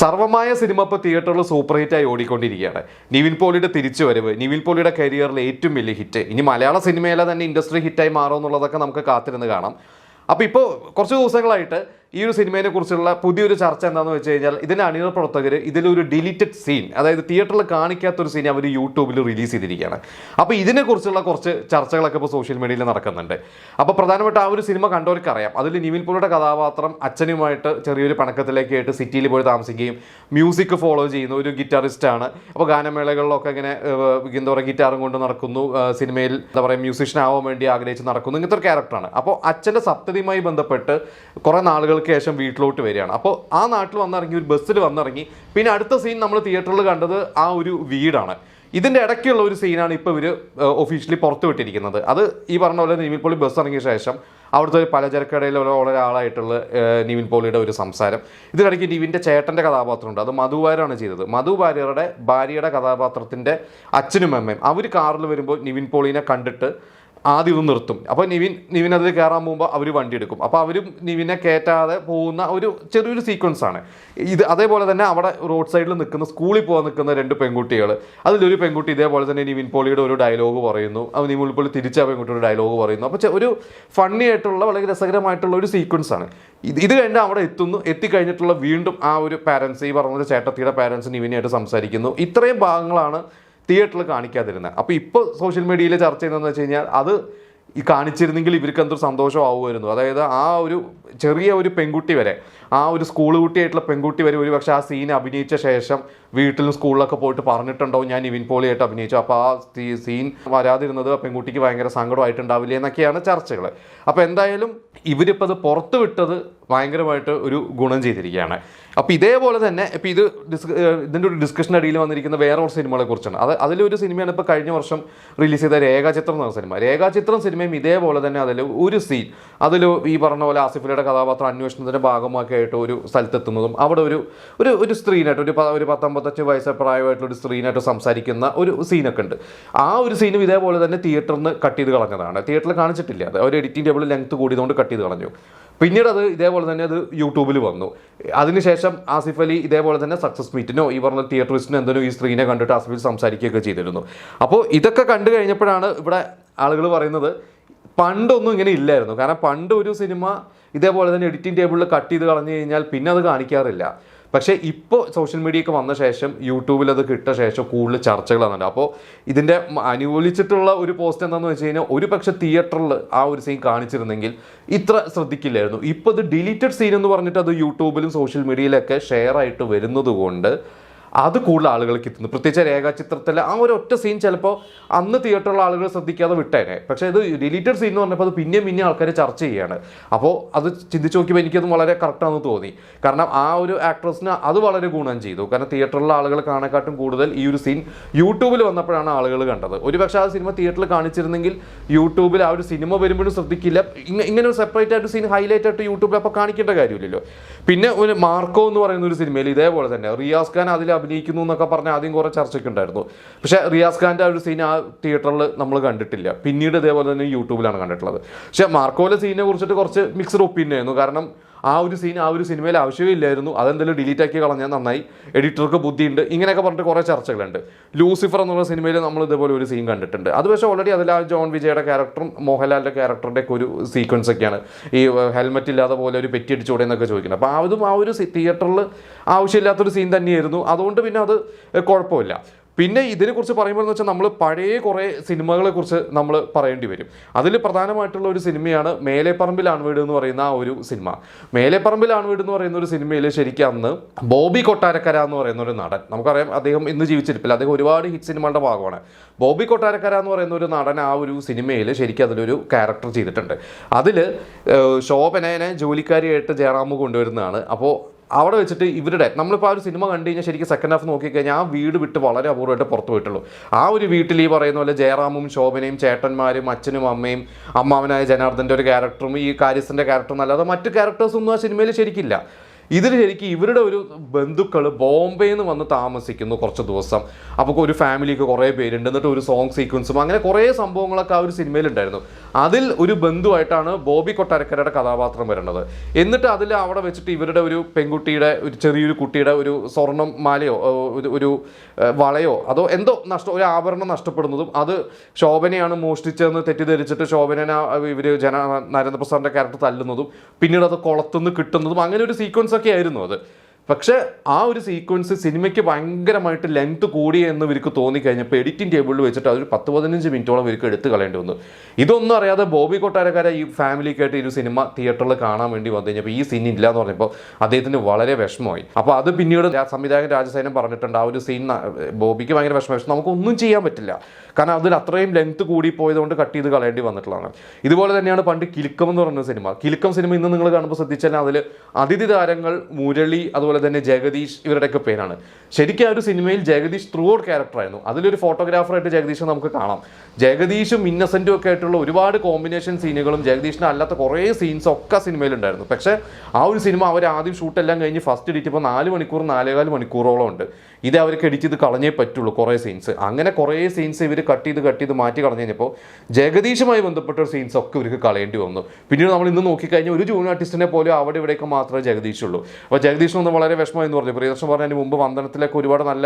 സർവമായ cinema ഇപ്പോൾ തിയേറ്ററിൽ super ഹിറ്റായി ഓടിക്കൊണ്ടിരിക്കുകയാണ്. നിവിൻ പോളിയുടെ തിരിച്ചുവരവ് നിവിൻ പോളിയുടെ കരിയറിലെ ഏറ്റവും വലിയ ഹിറ്റ് ഇനി മലയാള സിനിമയിലെ തന്നെ ഇൻഡസ്ട്രി ഹിറ്റായി മാറുമെന്നുള്ളതൊക്കെ നമുക്ക് കാത്തിരുന്ന് കാണാം. അപ്പോൾ ഇപ്പോൾ കുറച്ച് ദിവസങ്ങളായിട്ട് ഈ ഒരു സിനിമയെ കുറിച്ചുള്ള പുതിയൊരു ചർച്ച എന്താണെന്ന് വെച്ച് കഴിഞ്ഞാൽ ഇതിന്റെ അണിയറ പ്രവർത്തകർ ഇതിലൊരു ഡിലീറ്റഡ് സീൻ അതായത് തിയേറ്ററിൽ കാണിക്കാത്തൊരു സീൻ അവർ യൂട്യൂബിൽ റിലീസ് ചെയ്തിരിക്കുകയാണ്. അപ്പോൾ ഇതിനെക്കുറിച്ചുള്ള കുറച്ച് ചർച്ചകളൊക്കെ ഇപ്പോൾ സോഷ്യൽ മീഡിയയിൽ നടക്കുന്നുണ്ട്. അപ്പോൾ പ്രധാനപ്പെട്ട ആ ഒരു സിനിമ കണ്ടവർക്ക് അറിയാം അതിൽ നിവിൻ പോളിയുടെ കഥാപാത്രം അച്ഛനുമായിട്ട് ചെറിയൊരു പണക്കത്തിലേക്ക് ആയിട്ട് സിറ്റിയിൽ പോയി താമസിക്കുകയും മ്യൂസിക് ഫോളോ ചെയ്യുന്ന ഒരു ഗിറ്റാറിസ്റ്റ് ആണ്. അപ്പോൾ ഗാനമേളകളിലൊക്കെ ഇങ്ങനെ എന്താ പറയുക ഗിറ്റാറും കൊണ്ട് നടക്കുന്നു. സിനിമയിൽ എന്താ പറയുക മ്യൂസിഷ്യൻ ആവാൻ വേണ്ടി ആഗ്രഹിച്ച് നടക്കുന്നു. ഇങ്ങനത്തെ ഒരു ക്യാരക്ടറാണ് അപ്പോൾ അച്ഛന്റെ സപ്തതിയുമായി ബന്ധപ്പെട്ട് കുറേ നാളുകൾക്ക് ശേഷം വീട്ടിലോട്ട് വരികയാണ്. അപ്പോൾ ആ നാട്ടിൽ വന്നിറങ്ങി ഒരു ബസ്സിൽ വന്നിറങ്ങി. പിന്നെ അടുത്ത സീൻ നമ്മൾ തിയേറ്ററിൽ കണ്ടത് ആ ഒരു വീടാണ്. ഇതിന്റെ ഇടയ്ക്കുള്ള ഒരു സീനാണ് ഇപ്പോൾ ഇവർ ഒഫീഷ്യലി പുറത്തു വിട്ടിരിക്കുന്നത്. അത് ഈ പറഞ്ഞ പോലെ നിവിൻ പോളി ബസ് ഇറങ്ങിയ ശേഷം അവിടുത്തെ ഒരു പലചരക്കടയിൽ ഒരു ഒരാളായിട്ടുള്ള നിവിൻ പോളിയുടെ ഒരു സംസാരം. ഇതിനിടയ്ക്ക് നിവിന്റെ ചേട്ടന്റെ കഥാപാത്രമുണ്ട്. അത് മധു ചെയ്തത്. മധു ഭാര്യയുടെ കഥാപാത്രത്തിന്റെ അച്ഛനും അമ്മയും. അവർ കാറിൽ വരുമ്പോൾ നിവിൻ പോളിനെ കണ്ടിട്ട് ആദ്യം ഇത് നിർത്തും. അപ്പോൾ നിവിൻ നിവിൻ അതിൽ കയറാൻ പോകുമ്പോൾ അവർ വണ്ടി എടുക്കും. അപ്പോൾ അവരും നിവിനെ കയറ്റാതെ പോകുന്ന ഒരു ചെറിയൊരു സീക്വൻസ് ആണ്. ഇത് അതേപോലെ തന്നെ അവിടെ റോഡ് സൈഡിൽ നിൽക്കുന്ന സ്കൂളിൽ പോകാൻ നിൽക്കുന്ന രണ്ട് പെൺകുട്ടികൾ അതിലൊരു പെൺകുട്ടി ഇതേപോലെ തന്നെ നിവിൻ പോളിയുടെ ഒരു ഡയലോഗ് പറയുന്നു. അത് നിവിൻ പോളി തിരിച്ച് പെൺകുട്ടിയുടെ ഡയലോഗ് പറയുന്നു. അപ്പോൾ ഒരു ഫണ്ണി ആയിട്ടുള്ള വളരെ രസകരമായിട്ടുള്ള ഒരു സീക്വൻസ് ആണ്. ഇത് ഇത് കഴിഞ്ഞ് അവിടെ എത്തുന്നു. എത്തിക്കഴിഞ്ഞിട്ടുള്ള വീണ്ടും ആ ഒരു പാരൻസ് ഈ പറഞ്ഞ ചേട്ടത്തിയുടെ പാരൻസ് നിവിനായിട്ട് സംസാരിക്കുന്നു. ഇത്രയും ഭാഗങ്ങളാണ് തിയേറ്ററിൽ കാണിക്കാതിരുന്നത് അപ്പോൾ ഇപ്പോൾ സോഷ്യൽ മീഡിയയിൽ ചർച്ച ചെയ്യുന്നതെന്ന് വെച്ച് കഴിഞ്ഞാൽ അത് ഈ കാണിച്ചിരുന്നെങ്കിൽ ഇവർക്ക് എന്തൊരു സന്തോഷമാവുമായിരുന്നു. അതായത് ആ ഒരു ചെറിയ ഒരു പെൺകുട്ടി വരെ ആ ഒരു സ്കൂൾ കുട്ടിയായിട്ടുള്ള പെൺകുട്ടി വരെ ഒരു പക്ഷേ ആ സീൻ അഭിനയിച്ച ശേഷം വീട്ടിലും സ്കൂളിലൊക്കെ പോയിട്ട് പറഞ്ഞിട്ടുണ്ടോ ഞാൻ നിവിൻ പോളിയായിട്ട് അഭിനയിച്ചു. അപ്പോൾ ആ സീൻ വരാതിരുന്നത് ആ പെൺകുട്ടിക്ക് ഭയങ്കര സങ്കടമായിട്ടുണ്ടാവില്ലേ എന്നൊക്കെയാണ് ചർച്ചകൾ അപ്പോൾ എന്തായാലും ഇവരിപ്പോൾ അത് പുറത്തു വിട്ടത് ഭയങ്കരമായിട്ട് ഒരു ഗുണം ചെയ്തിരിക്കുകയാണ്. അപ്പോൾ ഇതേപോലെ തന്നെ ഇപ്പോൾ ഇത് ഡിസ് ഇതിന്റെ ഒരു ഡിസ്കഷൻ അടിയിൽ വന്നിരിക്കുന്ന വേറെ ഒരു സിനിമകളെ കുറിച്ചാണ്. അത് അതിലൊരു സിനിമയാണ് ഇപ്പോൾ കഴിഞ്ഞ വർഷം റിലീസ് ചെയ്ത രേഖാചിത്രം എന്ന സിനിമ. രേഖാചിത്രം സിനിമയും ഇതേപോലെ തന്നെ അതിൽ ഒരു സീൻ അതിൽ ഈ പറഞ്ഞ പോലെ ആസിഫലിയുടെ കഥാപാത്രം അന്വേഷണത്തിന്റെ ഭാഗമൊക്കെ ആയിട്ട് ഒരു സ്ഥലത്തെത്തുന്നതും അവിടെ ഒരു ഒരു ഒരു സ്ത്രീനായിട്ട് ഒരു ഒരു പത്തൊമ്പത്തഞ്ച് വയസ്സ് പ്രായമായിട്ടുള്ള ഒരു സ്ത്രീനായിട്ട് സംസാരിക്കുന്ന ഒരു സീനൊക്കെ ഉണ്ട്. ആ ഒരു സീനും ഇതേപോലെ തന്നെ തിയേറ്ററിൽ നിന്ന് കട്ട് ചെയ്ത് കളഞ്ഞതാണ്. തിയേറ്ററിൽ കാണിച്ചിട്ടില്ല. അത് ഒരു എഡിറ്റിംഗ് ടേബിൾ ലെങ്ത് കൂടിയതുകൊണ്ട് കട്ട് ചെയ്ത് കളഞ്ഞു. പിന്നീട് അത് ഇതേപോലെ തന്നെ അത് യൂട്യൂബിൽ വന്നു. അതിനുശേഷം ആസിഫ് അലി ഇതേപോലെ തന്നെ സക്സസ് മീറ്റിനോ ഈ പറഞ്ഞ തിയേറ്ററിസ്റ്റിനോ എന്തിനോ ഈ സ്ത്രീനെ കണ്ടിട്ട് ആസിഫ് അലി സംസാരിക്കുകയൊക്കെ ചെയ്തിരുന്നു. അപ്പോൾ ഇതൊക്കെ കണ്ടു കഴിഞ്ഞപ്പോഴാണ് ഇവിടെ ആളുകൾ പറയുന്നത് പണ്ടൊന്നും ഇങ്ങനെ ഇല്ലായിരുന്നു. കാരണം പണ്ട് ഒരു സിനിമ ഇതേപോലെ തന്നെ എഡിറ്റിംഗ് ടേബിളിൽ കട്ട് ചെയ്ത് കളഞ്ഞു കഴിഞ്ഞാൽ പിന്നെ അത് കാണിക്കാറില്ല. പക്ഷേ ഇപ്പോൾ സോഷ്യൽ മീഡിയയൊക്കെ വന്ന ശേഷം യൂട്യൂബിൽ അത് കിട്ട ശേഷം കൂടുതൽ ചർച്ചകൾ വന്നിട്ടുണ്ട് അപ്പോൾ ഇതിന്റെ അനുകൂലിച്ചിട്ടുള്ള ഒരു പോസ്റ്റ് എന്താണെന്ന് വെച്ച് കഴിഞ്ഞാൽ ഒരു പക്ഷേ തിയേറ്ററിൽ ആ ഒരു സീൻ കാണിച്ചിരുന്നെങ്കിൽ ഇത്ര ശ്രദ്ധിക്കില്ലായിരുന്നു. ഇപ്പോൾ ഇത് ഡിലീറ്റഡ് സീൻ എന്ന് പറഞ്ഞിട്ട് അത് യൂട്യൂബിലും സോഷ്യൽ മീഡിയയിലൊക്കെ ഷെയർ ആയിട്ട് വരുന്നത് കൊണ്ട് അത് കൂടുതൽ ആളുകൾക്ക് എത്തുന്നു. പ്രത്യേകിച്ച് രേഖാചിത്രത്തിലെ ആ ഒരു ഒറ്റ സീൻ ചിലപ്പോൾ അന്ന് തിയേറ്ററിലുള്ള ആളുകൾ ശ്രദ്ധിക്കാതെ വിട്ടേനെ. പക്ഷേ ഇത് ഡിലീറ്റഡ് സീൻ എന്ന് പറഞ്ഞപ്പോൾ അത് പിന്നെയും പിന്നെയും ആൾക്കാർ ചർച്ച ചെയ്യുകയാണ് അപ്പോൾ അത് ചിന്തിച്ച് നോക്കിയപ്പോൾ എനിക്കത് വളരെ കറക്റ്റാണെന്ന് തോന്നി. കാരണം ആ ഒരു ആക്ട്രസിന് അത് വളരെ ഗുണം ചെയ്തു. കാരണം തിയേറ്ററിലുള്ള ആളുകൾ കാണാക്കാട്ടും കൂടുതൽ ഈ ഒരു സീൻ യൂട്യൂബിൽ വന്നപ്പോഴാണ് ആളുകൾ കണ്ടത്. ഒരു പക്ഷേ ആ സിനിമ തിയേറ്ററിൽ കാണിച്ചിരുന്നെങ്കിൽ യൂട്യൂബിൽ ആ ഒരു സിനിമ വരുമ്പോഴും ശ്രദ്ധിക്കില്ല. ഇങ്ങനെ ഒരു സെപ്പറേറ്റ് ആയിട്ട് സീൻ ഹൈലൈറ്റ് ആയിട്ട് യൂട്യൂബിൽ അപ്പോൾ കാണിക്കേണ്ട കാര്യമില്ലല്ലോ. പിന്നെ ഒരു മാർക്കോ എന്ന് പറയുന്ന ഒരു സിനിമയിൽ ഇതേപോലെ തന്നെ റിയാസ് ഖാൻ അതിൽ അഭിനയിക്കുന്നു എന്നൊക്കെ പറഞ്ഞ് ആദ്യം കുറേ ചർച്ചയ്ക്ക് ഉണ്ടായിരുന്നു. പക്ഷേ റിയാസ് ഖാന്റെ ആ ഒരു സീൻ ആ തിയേറ്ററിൽ നമ്മൾ കണ്ടിട്ടില്ല. പിന്നീട് ഇതേപോലെ തന്നെ യൂട്യൂബിലാണ് കണ്ടിട്ടുള്ളത്. പക്ഷേ മാർക്കോലെ സീനെ കുറിച്ചിട്ട് കുറച്ച് മിക്സഡ് ഒപ്പീനിയൻ ആയിരുന്നു. കാരണം ആ ഒരു സീൻ ആ ഒരു സിനിമയിൽ ആവശ്യമില്ലായിരുന്നു. അതെന്തെങ്കിലും ഡിലീറ്റ് ആക്കി കളഞ്ഞാൽ നന്നായി. എഡിറ്റർക്ക് ബുദ്ധിയുണ്ട്. ഇങ്ങനെയൊക്കെ പറഞ്ഞിട്ട് കുറേ ചർച്ചകളുണ്ട്. ലൂസിഫർ എന്നുള്ള സിനിമയിൽ നമ്മൾ ഇതുപോലെ ഒരു സീൻ കണ്ടിട്ടുണ്ട്. അത് പക്ഷേ ഓൾറെഡി അതിൽ ആ ജോൺ വിജയുടെ ക്യാരക്ടറും മോഹൻലാലിന്റെ ക്യാരക്ടറിന്റെ ഒക്കെ ഒരു സീക്വൻസ് ഒക്കെയാണ്. ഈ ഹെൽമെറ്റ് ഇല്ലാതെ പോലെ ഒരു പെറ്റി അടിച്ചുകൂടെ എന്നൊക്കെ ചോദിക്കുന്നത്. അപ്പോൾ അതും ആ ഒരു തിയേറ്ററിൽ ആവശ്യമില്ലാത്തൊരു സീൻ തന്നെയായിരുന്നു. അതുകൊണ്ട് പിന്നെ അത് കുഴപ്പമില്ല. പിന്നെ ഇതിനെക്കുറിച്ച് പറയുമ്പോൾ എന്ന് വെച്ചാൽ നമ്മൾ പഴയ കുറേ സിനിമകളെ കുറിച്ച് നമ്മൾ പറയേണ്ടി വരും. അതിൽ പ്രധാനമായിട്ടുള്ള ഒരു സിനിമയാണ് മേലെപ്പറമ്പിൽ ആൺവീട് എന്ന് പറയുന്ന ആ ഒരു സിനിമ. മേലെപ്പറമ്പിൽ ആൺവീട് എന്ന് പറയുന്ന ഒരു സിനിമയിൽ ശരിക്കും അന്ന് ബോബി കൊട്ടാരക്കര എന്ന് പറയുന്ന ഒരു നടൻ നമുക്കറിയാം അദ്ദേഹം ഇന്ന് ജീവിച്ചിരിപ്പില്ല അദ്ദേഹം ഒരുപാട് ഹിറ്റ് സിനിമകളുടെ ഭാഗമാണ്. ബോബി കൊട്ടാരക്കര എന്ന് പറയുന്ന ഒരു നടൻ ആ ഒരു സിനിമയിൽ ശരിക്കും അതിലൊരു ക്യാരക്ടർ ചെയ്തിട്ടുണ്ട്. അതിൽ ശോഭനേനെ ജോലിക്കാരിയായിട്ട് ജയറാമ് കൊണ്ടുവരുന്നതാണ്. അപ്പോൾ അവിടെ വെച്ചിട്ട് ഇവരുടെ നമ്മളിപ്പോൾ ആ ഒരു സിനിമ കണ്ടു കഴിഞ്ഞാൽ ശരിക്കും സെക്കൻഡ് ഹാഫ് നോക്കിക്കഴിഞ്ഞാൽ ആ വീട് വിട്ട് വളരെ അപൂർവമായിട്ട് പുറത്തു പോയിട്ടുള്ളൂ. ആ ഒരു വീട്ടിൽ ഈ പറയുന്ന പോലെ ജയറാമും ശോഭനയും ചേട്ടന്മാരും അച്ഛനും അമ്മയും അമ്മാവനായ ജനാർദ്ദന്റെ ഒരു ക്യാരക്ടറും ഈ കാര്യസിന്റെ ക്യാരക്ടറും അല്ലാതെ മറ്റ് ക്യാരക്ടേഴ്സൊന്നും ആ സിനിമയിൽ ശരിക്കില്ല. ഇതിൽ ശരിക്കും ഇവരുടെ ഒരു ബന്ധുക്കൾ ബോംബെയിൽ നിന്ന് വന്ന് താമസിക്കുന്നു കുറച്ച് ദിവസം. അപ്പോൾ ഒരു ഫാമിലിക്ക് കുറേ പേരുണ്ട്. എന്നിട്ട് ഒരു സോങ് സീക്വൻസും അങ്ങനെ കുറേ സംഭവങ്ങളൊക്കെ ആ ഒരു സിനിമയിലുണ്ടായിരുന്നു. അതിൽ ഒരു ബന്ധുവായിട്ടാണ് ബോബി കൊട്ടാരക്കരയുടെ കഥാപാത്രം വരുന്നത്. എന്നിട്ട് അതിൽ അവിടെ വെച്ചിട്ട് ഇവരുടെ ഒരു പെൺകുട്ടിയുടെ ഒരു ചെറിയൊരു കുട്ടിയുടെ ഒരു സ്വർണം മാലയോ ഒരു- വളയോ അതോ എന്തോ നഷ്ട ഒരു ആഭരണം നഷ്ടപ്പെടുന്നതും അത് ശോഭനയാണ് മോഷ്ടിച്ചതെന്ന് തെറ്റിദ്ധരിച്ചിട്ട് ശോഭന ഇവർ ജന നരേന്ദ്രപ്രസാദിന്റെ ക്യാരക്ടർ തല്ലുന്നതും പിന്നീട് അത് കുളത്തുനിന്ന് കിട്ടുന്നതും അങ്ങനെ ഒരു സീക്വൻസ് ഒക്കെ ആയിരുന്നു അത്. പക്ഷേ ആ ഒരു സീക്വൻസ് സിനിമയ്ക്ക് ഭയങ്കരമായിട്ട് ലെങ്ത് കൂടി എന്ന് ഇവർക്ക് തോന്നിക്കഴിഞ്ഞപ്പോൾ എഡിറ്റിംഗ് ടേബിളിൽ വെച്ചിട്ട് അതൊരു പത്ത് പതിനഞ്ച് മിനിറ്റോളം ഇവർക്ക് എടുത്തു കളയേണ്ടി വന്നു. ഇതൊന്നും അറിയാതെ ബോബി കൊട്ടാരക്കാരെ ഈ ഫാമിലിക്കായിട്ട് ഒരു സിനിമ തിയേറ്ററിൽ കാണാൻ വേണ്ടി വന്നു കഴിഞ്ഞപ്പോൾ ഈ സീൻ ഇല്ല എന്ന് പറഞ്ഞപ്പോൾ അദ്ദേഹത്തിന് വളരെ വിഷമമായി. അപ്പോൾ അത് പിന്നീട് സംവിധായകൻ രാജസേനം പറഞ്ഞിട്ടുണ്ട് ആ ഒരു സീൻ ബോബിക്ക് ഭയങ്കര വിഷമം പക്ഷെ നമുക്കൊന്നും ചെയ്യാൻ പറ്റില്ല. കാരണം അതിൽ അത്രയും ലെങ്ത് കൂടി പോയതുകൊണ്ട് കട്ട് ചെയ്ത് കളയേണ്ടി വന്നിട്ടുള്ളതാണ്. ഇതുപോലെ തന്നെയാണ് പണ്ട് കിലുക്കം എന്ന് പറഞ്ഞ സിനിമ കിലുക്കം സിനിമ ഇന്ന് നിങ്ങൾ കാണുമ്പോൾ ശ്രദ്ധിച്ചാൽ അതിൽ അതിഥി താരങ്ങൾ മുരളി അതുപോലെ തന്നെ ജഗദീഷ് ഇവരുടെയൊക്കെ പേരാണ്. ശരിക്കും ആ ഒരു സിനിമയിൽ ജഗദീഷ് ത്രൂ ഔട്ട് ക്യാരക്ടറായിരുന്നു അതിലൊരു ഫോട്ടോഗ്രാഫറായിട്ട് ജഗദീഷ് നമുക്ക് കാണാം. ജഗദീഷും ഇന്നസെന്റും ഒക്കെ ആയിട്ടുള്ള ഒരുപാട് കോമ്പിനേഷൻ സീനുകളും ജഗദീഷിന് അല്ലാത്ത കുറേ സീൻസ് ഒക്കെ സിനിമയിലുണ്ടായിരുന്നു. പക്ഷേ ആ ഒരു സിനിമ അവർ ആദ്യം ഷൂട്ടെല്ലാം കഴിഞ്ഞ് ഫസ്റ്റ് എഡിറ്റ് ഇപ്പോൾ നാല് മണിക്കൂർ നാലേകാൽ മണിക്കൂറോളം ഉണ്ട്. ഇത് അവർക്ക് എഡിറ്റ് ചെയ്ത് കളഞ്ഞേ പറ്റുള്ളൂ കുറേ സീൻസ് അങ്ങനെ കുറേ സീൻസ് ഇവർ കട്ട് ചെയ്ത് കട്ട് ചെയ്ത് മാറ്റി കളഞ്ഞു കഴിഞ്ഞപ്പോൾ ജഗദീഷുമായി ബന്ധപ്പെട്ട സീൻസ് ഒക്കെ ഇവർക്ക് കളയേണ്ടി വന്നു. പിന്നീട് നമ്മൾ ഇന്ന് നോക്കിക്കഴിഞ്ഞാൽ ഒരു ജൂൺ ആർട്ടിസ്റ്റിനെ പോലും അവിടെ ഇവിടെയൊക്കെ മാത്രമേ ജഗദീഷുള്ളൂ. അപ്പോൾ ജഗദീഷ് ഒന്ന് വളരെ വിഷമം എന്ന് പറഞ്ഞു പ്രിയദർശൻ പറഞ്ഞതിന് മുമ്പ് വന്ദനത്തിലൊക്കെ ഒരുപാട് നല്ല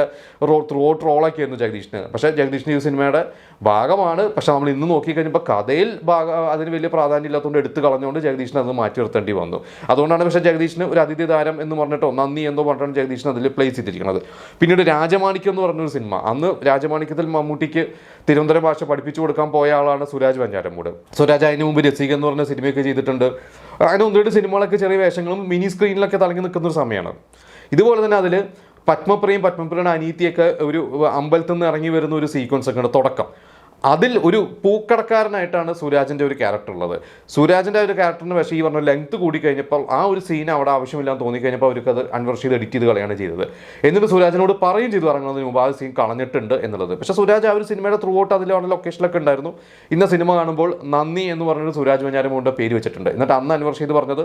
റോൾ ത്രൂ ഔട്ട് റോളൊക്കെ ആയിരുന്നു ജഗദീഷിന്. പക്ഷേ ജഗദീഷിന് ഈ സിനിമയുടെ ഭാഗമാണ്. പക്ഷേ നമ്മൾ ഇന്ന് നോക്കിക്കഴിഞ്ഞപ്പോൾ കഥയിൽ ഭാഗ അതിന് വലിയ പ്രാധാന്യം ഇല്ലാത്തതുകൊണ്ട് എടുത്തു കളഞ്ഞുകൊണ്ട് ജഗദീഷിന് അത് മാറ്റി നിർത്തേണ്ടി വന്നു. അതുകൊണ്ടാണ് പക്ഷേ ജഗദീഷിന് ഒരു അതിഥി താരം എന്ന് പറഞ്ഞിട്ടോ നന്ദി എന്തോ പറഞ്ഞിട്ടാണ് ജഗദീഷിന് അതിൽ പ്ലേസ് ചെയ്തിരിക്കുന്നത് പിന്നീട് രാജമാണിക്യം എന്ന് പറഞ്ഞൊരു സിനിമ. അന്ന് രാജമാണിക്യത്തിൽ മമ്മൂട്ടിക്ക് തിരുവനന്തപുരം ഭാഷ പഠിപ്പിച്ചു കൊടുക്കാൻ പോയ ആളാണ് സുരാജ് വഞ്ചാരമൂട് സുരാജ് അതിന് മുമ്പ് രസിക എന്ന് പറഞ്ഞ സിനിമയൊക്കെ ചെയ്തിട്ടുണ്ട്. അങ്ങനെ ഒന്ന് രണ്ട് സിനിമകളൊക്കെ ചെറിയ വേഷങ്ങളും മിനി സ്ക്രീനിലൊക്കെ തിളങ്ങി നിൽക്കുന്ന ഒരു സമയമാണ്. ഇതുപോലെ തന്നെ അതിൽ പത്മപ്രിയും പത്മപ്രിയുടെ അനീതിയൊക്കെ ഒരു അമ്പലത്തിൽ നിന്ന് ഇറങ്ങി വരുന്ന ഒരു സീക്വൻസ് ഒക്കെ ഉണ്ട് തുടക്കം. അതിൽ ഒരു പൂക്കടക്കാരനായിട്ടാണ് സുരാജിന്റെ ഒരു ക്യാരക്ടർ ഉള്ളത്. സുരാജിന്റെ ഒരു ക്യാരക്ടറിന് പക്ഷേ ഈ പറഞ്ഞ ലെങ്ത് കൂടി കഴിഞ്ഞപ്പോൾ ആ ഒരു സീൻ അവിടെ ആവശ്യമില്ലാന്ന് തോന്നിക്കഴിഞ്ഞപ്പോൾ അവർക്ക് അത് അൺവർഷ് ചെയ്ത് എഡിറ്റ് ചെയ്ത് കളയാണ് ചെയ്തത്. എന്നിട്ട് സുരാജിനോട് പറയും ചെയ്തു ഇറങ്ങുന്നതിന് മുമ്പ് ആ സീൻ കളഞ്ഞിട്ടുണ്ട് എന്നുള്ളത്. പക്ഷേ സുരാജ് ആ ഒരു സിനിമയുടെ ത്രൂ ഔട്ട് അതിൽ അവിടെ ലൊക്കേഷനിലൊക്കെ ഉണ്ടായിരുന്നു. ഇന്ന സിനിമ കാണുമ്പോൾ നന്ദി എന്ന് പറഞ്ഞൊരു സുരാജ് കൊണ്ട് പേര് വെച്ചിട്ടുണ്ട്. എന്നിട്ട് അന്ന് അൺവർഷ് ചെയ്ത് പറഞ്ഞത്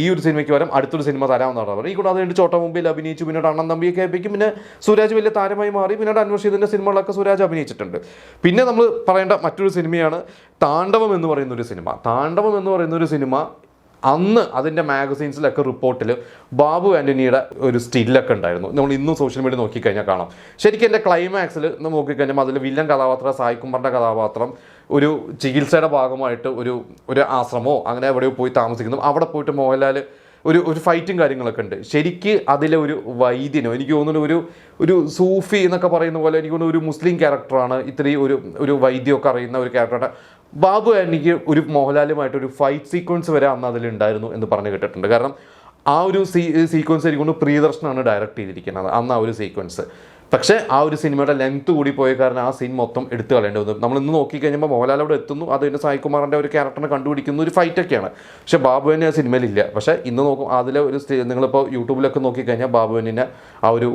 ഈ ഒരു സിനിമയ്ക്ക് പകരം അടുത്തൊരു സിനിമ തരാമെന്നാണ് പറഞ്ഞത്. ഈ കൂടെ അത് കഴിഞ്ഞ് ചോട്ട മുമ്പിൽ അഭിനയിച്ചു പിന്നീട് അണ്ണൻ തമ്പിയൊക്കെ ആയപ്പോഴേക്കും പിന്നെ സുരാജ് വലിയ താരമായി മാറി പിന്നീട് അൺവർഷ് ചെയ്തിന്റെ സിനിമകളൊക്കെ സുരാജ് അഭിനയിച്ചിട്ടുണ്ട്. പിന്നെ നമ്മൾ പറയേണ്ട മറ്റൊരു സിനിമയാണ് താണ്ഡവം എന്ന് പറയുന്ന ഒരു സിനിമ. താണ്ഡവം എന്ന് പറയുന്ന ഒരു സിനിമ അന്ന് അതിന്റെ മാഗസീൻസിലൊക്കെ റിപ്പോർട്ടിൽ ബാബു ആന്റണിയുടെ ഒരു സ്റ്റില്ലൊക്കെ ഉണ്ടായിരുന്നു. നമ്മൾ ഇന്നും സോഷ്യൽ മീഡിയ നോക്കിക്കഴിഞ്ഞാൽ കാണാം. ശരിക്കും എന്റെ ക്ലൈമാക്സിൽ നോക്കിക്കഴിഞ്ഞാൽ അതിൽ വില്ലൻ കഥാപാത്രം സായി കുമാറിന്റെ കഥാപാത്രം ഒരു ചികിത്സയുടെ ഭാഗമായിട്ട് ഒരു ഒരു ആശ്രമമോ അങ്ങനെ എവിടെയോ പോയി താമസിക്കുന്നു. അവിടെ പോയിട്ട് മോഹൻലാൽ ഒരു ഒരു ഫൈറ്റും കാര്യങ്ങളൊക്കെ ഉണ്ട്. ശരിക്ക് അതിലെ ഒരു വൈദ്യനോ എനിക്ക് തോന്നുന്നു ഒരു ഒരു സൂഫി എന്നൊക്കെ പറയുന്ന പോലെ എനിക്ക് തോന്നുന്നു ഒരു മുസ്ലിം ക്യാരക്ടറാണ് ഇത്രയും ഒരു ഒരു വൈദ്യമൊക്കെ അറിയുന്ന ഒരു ക്യാരക്ടറാണ് ബാബു എനിക്ക് ഒരു മോഹൻലാലുമായിട്ട് ഒരു ഫൈറ്റ് സീക്വൻസ് വരെ അന്ന് അതിലുണ്ടായിരുന്നു എന്ന് പറഞ്ഞു കേട്ടിട്ടുണ്ട്. കാരണം ആ ഒരു സീ സീക്വൻസ് എനിക്ക് തോന്നുന്നു പ്രിയദർശനാണ് ഡയറക്റ്റ് ചെയ്തിരിക്കുന്നത്. അന്ന് ആ ഒരു സീക്വൻസ് പക്ഷേ ആ ഒരു സിനിമയുടെ ലെങ്ത് കൂടി പോയ കാരണം ആ സീൻ മൊത്തം എടുത്തു കളയേണ്ടി വന്നു. നമ്മൾ ഇന്ന് നോക്കിക്കഴിഞ്ഞപ്പോൾ മോഹൻലാൽ അവിടെ എത്തുന്നു. അത് കഴിഞ്ഞ് സായികുമാറിന്റെ ഒരു ക്യാരക്ടറിനെ കണ്ടുപിടിക്കുന്ന ഒരു ഫൈറ്റൊക്കെയാണ് പക്ഷേ ബാബുവിനെ ആ സിനിമയിലില്ല. പക്ഷേ ഇന്ന് നോക്കും അതിലെ ഒരു നിങ്ങളിപ്പോൾ യൂട്യൂബിലൊക്കെ നോക്കിക്കഴിഞ്ഞാൽ ബാബുവിനെ ആ ഒരു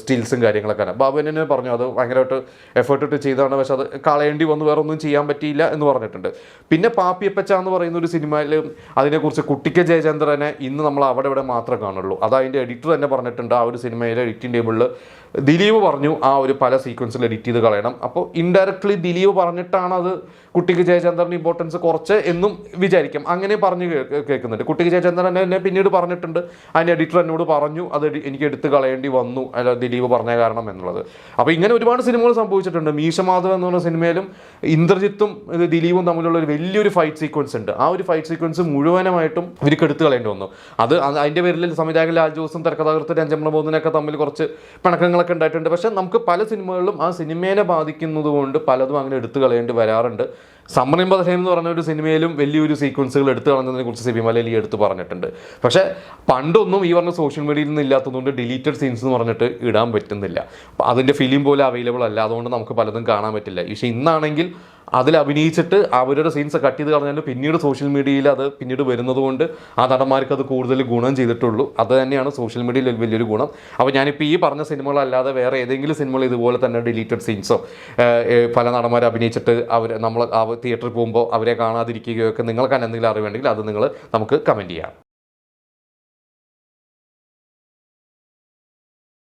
സ്റ്റിൽസും കാര്യങ്ങളൊക്കെ ആണ്. ബാബുവിനെ പറഞ്ഞു അത് ഭയങ്കരമായിട്ട് എഫേർട്ട് ഇട്ട് ചെയ്താണ് പക്ഷേ അത് കളയേണ്ടി വന്നു. വേറെ ഒന്നും ചെയ്യാൻ പറ്റിയില്ല എന്ന് പറഞ്ഞിട്ടുണ്ട്. പിന്നെ പാപ്പിയപ്പച്ച എന്ന് പറയുന്ന ഒരു സിനിമയിൽ അതിനെക്കുറിച്ച് കുട്ടിക്ക ജയചന്ദ്രനെ ഇന്ന് നമ്മൾ അവിടെ ഇവിടെ മാത്രമേ കാണുള്ളൂ. അത് അതിന്റെ എഡിറ്റർ തന്നെ പറഞ്ഞിട്ടുണ്ട്. ആ ഒരു സിനിമയിലെ എഡിറ്റിംഗ് ടേബിളിൽ ദിലീപ് പറഞ്ഞു ആ ഒരു പല സീക്വൻസിൽ എഡിറ്റ് ചെയ്ത് കളയണം. അപ്പോൾ ഇൻഡയറക്ട്ലി ദിലീപ് പറഞ്ഞിട്ടാണ് അത് കുട്ടിക്ക് ജയചന്ദ്രന് ഇമ്പോർട്ടൻസ് കുറച്ച് എന്നും വിചാരിക്കും. അങ്ങനെ പറഞ്ഞു കേൾക്കുന്നുണ്ട്. കുട്ടിക്ക് ജയചന്ദ്രൻ എന്നെ പിന്നീട് പറഞ്ഞിട്ടുണ്ട്. അതിന്റെ എഡിറ്റർ എന്നോട് പറഞ്ഞു അത് എനിക്ക് എടുത്തു കളയേണ്ടി വന്നു. അല്ല ദിലീപ് പറഞ്ഞ കാരണം എന്നുള്ളത്. അപ്പോൾ ഇങ്ങനെ ഒരുപാട് സിനിമകൾ സംഭവിച്ചിട്ടുണ്ട്. മീശമാധവ് എന്ന് പറഞ്ഞ സിനിമയിലും ഇന്ദ്രജിത്തും ദിലീപും തമ്മിലുള്ള ഒരു വലിയൊരു ഫൈറ്റ് സീക്വൻസ് ഉണ്ട്. ആ ഒരു ഫൈറ്റ് സീക്വൻസ് മുഴുവനായിട്ടും ഇവർക്ക് എടുത്തു കളയേണ്ടി വന്നു. അത് അത് അതിന്റെ പേരിൽ സംവിധായകൻ ലാൽ ജോസും തിരക്കഥാകൃത്ത് രഞ്ജൻ പ്രബോധനൊക്കെ തമ്മിൽ കുറച്ച് പിണക്കങ്ങളൊക്കെ ഉണ്ടായിട്ടുണ്ട്. പക്ഷേ നമുക്ക് പല സിനിമകളിലും ആ സിനിമേനെ ബാധിക്കുന്നത് കൊണ്ട് പലതും അങ്ങനെ എടുത്തു കളയേണ്ടി വരാറുണ്ട്. സമ്മറിൻ ബദഹേം എന്ന് പറഞ്ഞ ഒരു സിനിമയിലും വലിയൊരു സീക്വൻസുകൾ എടുത്തു കളഞ്ഞതിനെ കുറിച്ച് സിബി മലയിൽ എടുത്ത് പറഞ്ഞിട്ടുണ്ട്. പക്ഷേ പണ്ടൊന്നും ഈ പറഞ്ഞ സോഷ്യൽ മീഡിയയിൽ നിന്ന് ഇല്ലാത്തതുകൊണ്ട് ഡിലീറ്റഡ് സീൻസ് എന്ന് പറഞ്ഞിട്ട് ഇടാൻ പറ്റുന്നില്ല. അതിന്റെ ഫിലിം പോലെ അവൈലബിൾ അല്ല. അതുകൊണ്ട് നമുക്ക് പലതും കാണാൻ പറ്റില്ല. പക്ഷേ ഇന്നാണെങ്കിൽ അതിൽ അഭിനയിച്ചിട്ട് അവരുടെ സീൻസ് കട്ട് ചെയ്ത് കളഞ്ഞാൽ പിന്നീട് സോഷ്യൽ മീഡിയയിൽ അത് പിന്നീട് വരുന്നതുകൊണ്ട് ആ നടന്മാർക്ക് അത് കൂടുതൽ ഗുണം ചെയ്തിട്ടുള്ളൂ. അത് തന്നെയാണ് സോഷ്യൽ മീഡിയയിൽ വലിയൊരു ഗുണം. അപ്പോൾ ഞാനിപ്പോൾ ഈ പറഞ്ഞ സിനിമകളല്ലാതെ വേറെ ഏതെങ്കിലും സിനിമകൾ ഇതുപോലെ തന്നെ ഡിലീറ്റഡ് സീൻസോ പല നടന്മാർ അഭിനയിച്ചിട്ട് അവർ നമ്മൾ തിയേറ്ററിൽ പോകുമ്പോൾ അവരെ കാണാതിരിക്കുകയോ ഒക്കെ നിങ്ങൾക്ക് എന്തെങ്കിലും അറിവുണ്ടെങ്കിൽ അത് നിങ്ങൾ നമുക്ക് കമന്റ് ചെയ്യാം.